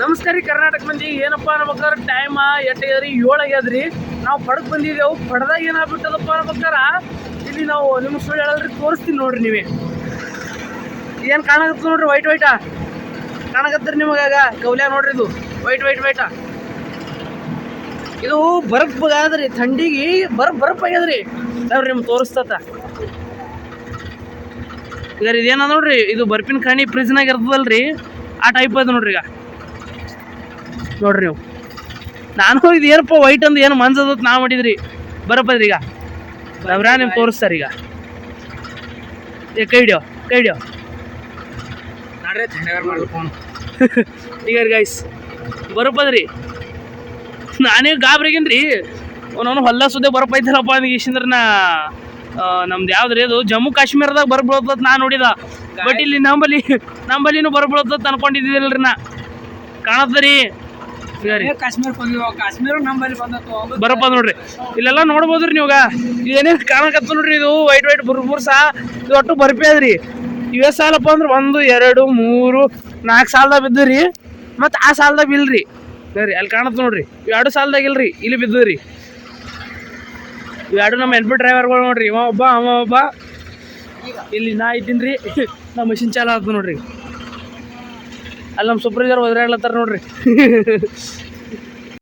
ನಮಸ್ಕಾರ ರೀ ಕರ್ನಾಟಕ ಮಂದಿ. ಏನಪ್ಪ ನಮಗಾರ ಟೈಮ್ ಎಟ್ಟು ಏಳಾಗ್ಯದ್ರಿ ನಾವು ಪಡಕ್ ಬಂದಿದ್ದೇವು ಪಡ್ದಾಗ ಏನಾಗ್ಬಿಟ್ಟದಪ್ಪ ಅನ್ಬೇಕಾರ ಇಲ್ಲಿ ನಾವು ನಿಮ್ಗೆ ಸುಳ್ಳು ಹೇಳಲ್ರಿ, ತೋರಿಸ್ತೀನಿ ನೋಡ್ರಿ ನೀವೇ. ಏನು ಕಾಣಕತ್ತ ನೋಡ್ರಿ ವೈಟ್ ವೈಟಾ ಕಾಣಕತ್ತೀರಿ ನಿಮಗಾಗ ಗೌಲ್ಯ ನೋಡ್ರಿ ಇದು. ವೈಟ್ ವೈಟ್ ವೈಟಾ ಇದು ಬರಫ್ ಆಗದ್ರಿ ಥಂಡಿಗೆ ಬರಪ್ ಬರಫ್ ಆಗ್ಯದ್ರಿ. ನೋಡ್ರಿ ನಿಮ್ಗೆ ತೋರಿಸ್ತತ. ಈಗ ಇದೇನ ನೋಡ್ರಿ, ಇದು ಬರ್ಪಿನ ಖಾನಿ ಫ್ರಿಜ್ನಾಗ ಇರ್ತದಲ್ರಿ. ಆ ಟೈಪ್ ಅದ ನೋಡ್ರಿ ಈಗ. ನೋಡ್ರಿ ನೀವು. ನಾನು ಇದು ಏನಪ್ಪ ವೈಟ್ ಅಂದ್ರೆ ಏನು ಮನ್ಸದ ನಾ ಮಾಡಿದ್ರಿ? ಬರಪ್ಪದ್ರಿ ಈಗ ನವ್ರಾ ನಿಮ್ಗೆ ತೋರಿಸ್ತಾರೆ ಈಗ. ಏ ಕೈ ಹಿಡಿಯೋ ಕೈ ಹಿಡಿಯೋ. ಈಗ ಗೈಸ್ ಬರಪ್ಪದ್ರಿ ನಾನೇ ಗಾಬ್ರಿಗೇನ್ರಿ. ಅವನವನು ಹೊಲ್ಲ ಸುದ್ದೆ ಬರಪ್ಪ ಐತಲ್ಲಪ್ಪ ಅಂದ್ ಈಶಂದ್ರ ನಾ ನಮ್ದು ಯಾವ್ದ್ರಿ ಅದು? ಜಮ್ಮು ಕಾಶ್ಮೀರದಾಗ ಬರ್ಬೀಳತ್ತ ನಾ ನೋಡಿದ. ಬಟ್ ಇಲ್ಲಿ ನಂಬಲ್ಲಿ ನಂಬಲ್ಲಿನೂ ಬರ್ಬೀಳತ್ತ ಅನ್ಕೊಂಡಿದ್ದಿಲ್ರಿ ನಾ. ಕಾಣತ್ತರಿ ಕಾಶ್ಮೀರ ಕಾಶ್ಮೀರ ಬಂದತ್ತು ಬರಪ್ಪ ನೋಡ್ರಿ. ಇಲ್ಲೆಲ್ಲ ನೋಡ್ಬೋದ್ರಿ ನೀವಾಗ ಏನೇನು ಕಾಣಕತ್ತ ನೋಡ್ರಿ ಇದು? ವೈಟ್ ವೈಟ್ ಬುರ್ಬುರ್ಸ ಇದು ಒಟ್ಟು ಬರ್ಪಿ ಅದ್ರಿ. ಇವೇ ಸಾಲಪ್ಪ ಅಂದ್ರೆ ಒಂದು ಎರಡು ಮೂರು ನಾಲ್ಕು ಸಾಲದಾಗ ಬಿದ್ದರಿ. ಮತ್ತು ಆ ಸಾಲದಾಗ ಇಲ್ರಿ. ಸರಿ ಅಲ್ಲಿ ಕಾಣತ್ತ ನೋಡ್ರಿ. ಇವ್ ಎರಡು ಸಾಲದಾಗ ಇಲ್ರಿ ಇಲ್ಲಿ ಬಿದ್ದರಿ ಇವೆರಡು ನಮ್ಮ ಎನ್ ಪಿ ಡ್ರೈವರ್ಗಳು ನೋಡ್ರಿ. ಇವ ಒಬ್ಬ ಅವ ಒಬ್ಬ. ಇಲ್ಲಿ ನಾ ಇದ್ದೀನಿ ರೀ. ನಮ್ಮ ಮಷಿನ್ ಚಾಲ ಆಯ್ತು ನೋಡ್ರಿ. ಅಲ್ಲಿ ನಮ್ಮ ಸೂಪರ್ವೈಸರ್ ಒದರಾಡ್ಲತ್ತಾರ ನೋಡ್ರಿ.